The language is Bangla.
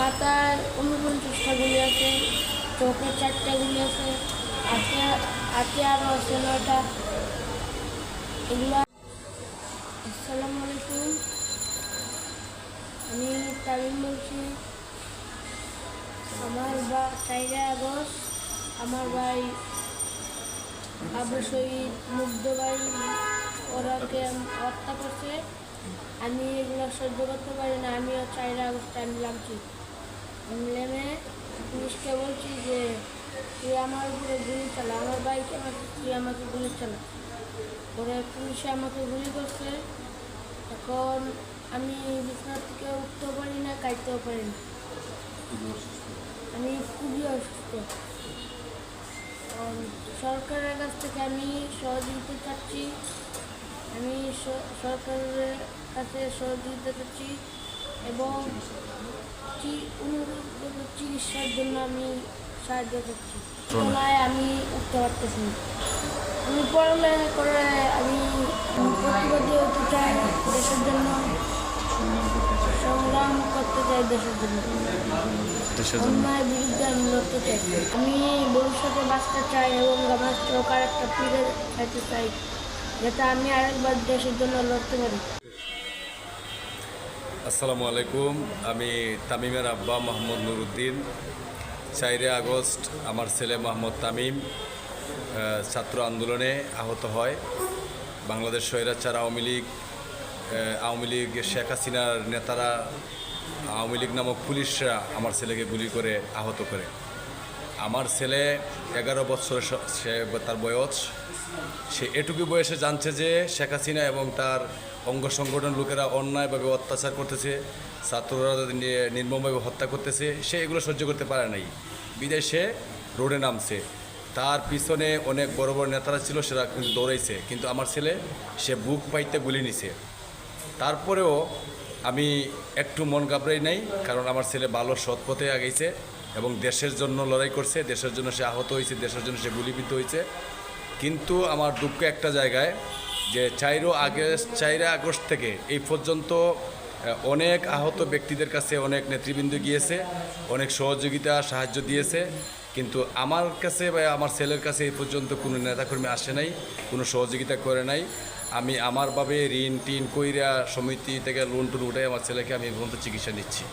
মাথার উনপঞ্চাশটা গুলি আছে চোখে চারটা গুলি আছে হাতে আরও আছে নয়টা। এগুলো আসসালামু আলাইকুম। আমি তামিম বলছি। আমার বা চাইরা আগস্ট, আমার ভাই আবু শহীদ মুগ্ধ ভাই ওরাকে হত্যা করছে। আমি এগুলো সহ্য করতে পারি না, আমিও চাইরা আগস্ট আমি আমি নেমে পুলিশকে বলছি যে, তুই আমার উপরে গুলি চালা, আমার বাইকে আমাকে তুই আমাকে গুলি চালা। পরে পুলিশে আমাকে গুলি করছে। এখন আমি বিছানা থেকে উঠতেও পারি না কাটতেও পারি না। আমি খুবই অসুস্থ। সরকারের কাছ থেকে আমি সহযোগিতা চাচ্ছি। আমি সরকারের কাছে সহযোগিতা চাচ্ছি। এবং চিকিৎসার জন্য আমি সাহায্য চাচ্ছি তোলায় আমি উঠতে পারতেছি। আমি পড়ালেখা করে আমি প্রতিবাদী হতে চাই দেশের জন্য সংগ্রাম করতে চাই দেশের জন্য। দেশের অন্যায়ের বিরুদ্ধে আমি লড়তে চাই। আমি ভবিষ্যতে বাঁচতে চাই এবং আমার চোখ আর একটা ফিরে খাইতে চাই যাতে আমি আরেকবার দেশের জন্য লড়তে পারি। আসসালামু আলাইকুম। আমি তামিমের আব্বা মোহাম্মদ নুরুদ্দিন। চাইরে আগস্ট আমার ছেলে মোহাম্মদ তামিম ছাত্র আন্দোলনে আহত হয়। বাংলাদেশ স্বৈরাচার আওয়ামী লীগ আওয়ামী লীগ শেখ হাসিনার নেতারা, আওয়ামী লীগ নামক পুলিশরা আমার ছেলেকে গুলি করে আহত করে। আমার ছেলে এগারো বছরের স- তার বয়স। সে এটুকু বয়সে জানছে যে শেখ হাসিনা এবং তার অঙ্গ সংগঠন লোকেরা অন্যায়ভাবে অত্যাচার করতেছে, ছাত্ররা নিয়ে নির্মমভাবে হত্যা করতেছে, সে এগুলো সহ্য করতে পারে নাই। বিদেশে রোডে নামছে। তার পিছনে অনেক বড় বড় নেতারা ছিল সেটা কিন্তু দৌড়াইছে। কিন্তু আমার ছেলে, সে বুক পাইতে গুলি নিছে। তারপরেও আমি একটু মন ঘাবড়াই নাই, কারণ আমার ছেলে ভালো সৎ পথে আগেছে এবং দেশের জন্য লড়াই করছে, দেশের জন্য সে আহত হয়েছে, দেশের জন্য সে গুলিবিদ্ধ হয়েছে। কিন্তু আমার দুঃখ একটা জায়গায় যে চাইরো আগস্ট, চাইরা আগস্ট থেকে এই পর্যন্ত অনেক আহত ব্যক্তিদের কাছে অনেক নেতৃবৃন্দ গিয়েছে, অনেক সহযোগিতা, সাহায্য দিয়েছে। কিন্তু আমার কাছে বা আমার ছেলের কাছে এই পর্যন্ত কোনো নেতাকর্মী আসে নাই, কোনো সহযোগিতা করে নাই। আমি আমারভাবে ঋণ টিন কইরা সমিতি থেকে লোন টুন উঠে আমার ছেলেকে আমি এই পর্যন্ত চিকিৎসা নিচ্ছি।